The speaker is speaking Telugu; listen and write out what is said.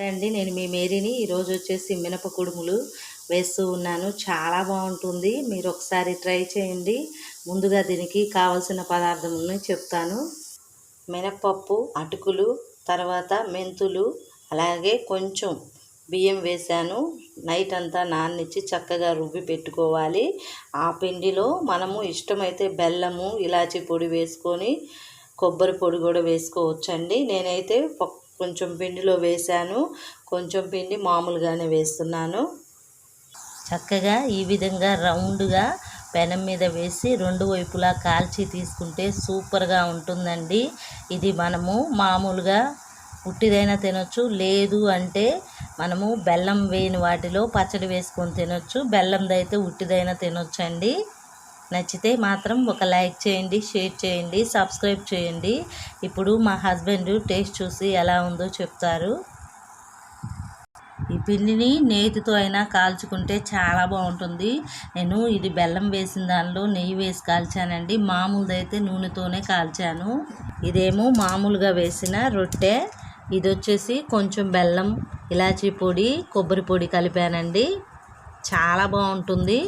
రండి నేను మీ మేరీని ఈరోజు వచ్చేసి మినప కుడుములు వేస్తూ ఉన్నాను. చాలా బాగుంటుంది. మీరు ఒకసారి ట్రై చేయండి. ముందుగా దీనికి కావలసిన పదార్థములను చెప్తాను. మినపప్పు అటుకులు తర్వాత మెంతులు అలాగే కొంచెం బియ్యం వేశాను. నైట్ అంతా నాన్నిచ్చి చక్కగా రుబ్బి పెట్టుకోవాలి. ఆ పిండిలో మనము ఇష్టమైతే బెల్లము ఇలాచి పొడి వేసుకొని కొబ్బరి పొడి కూడా వేసుకోవచ్చండి. నేనైతే కొంచెం పిండిలో వేశాను. కొంచెం పిండి మామూలుగానే వేస్తున్నాను. చక్కగా ఈ విధంగా రౌండ్గా పెనం మీద వేసి రెండు వైపులా కాల్చి తీసుకుంటే సూపర్గా ఉంటుందండి. ఇది మనము మామూలుగా ఉట్టిదైనా తినొచ్చు లేదు అంటే మనము బెల్లం వేయని వాటిలో పచ్చడి వేసుకొని తినొచ్చు బెల్లందైతే ఉట్టిదైనా తినొచ్చండి. నచ్చితే మాత్రం ఒక లైక్ చేయండి షేర్ చేయండి సబ్స్క్రైబ్ చేయండి. ఇప్పుడు మా హస్బెండ్ టేస్ట్ చూసి ఎలా ఉందో చెప్తారు. ఈ పిండిని నేతితో అయినా కాల్చుకుంటే చాలా బాగుంటుంది. నేను ఇది బెల్లం వేసిన దానిలో నెయ్యి వేసి కాల్చానండి. మామూలుదైతే నూనెతోనే కాల్చాను. ఇదేమో మామూలుగా వేసిన రొట్టె. ఇది వచ్చేసి కొంచెం బెల్లం ఇలాచీ పొడి కొబ్బరి పొడి కలిపానండి. చాలా బాగుంటుంది.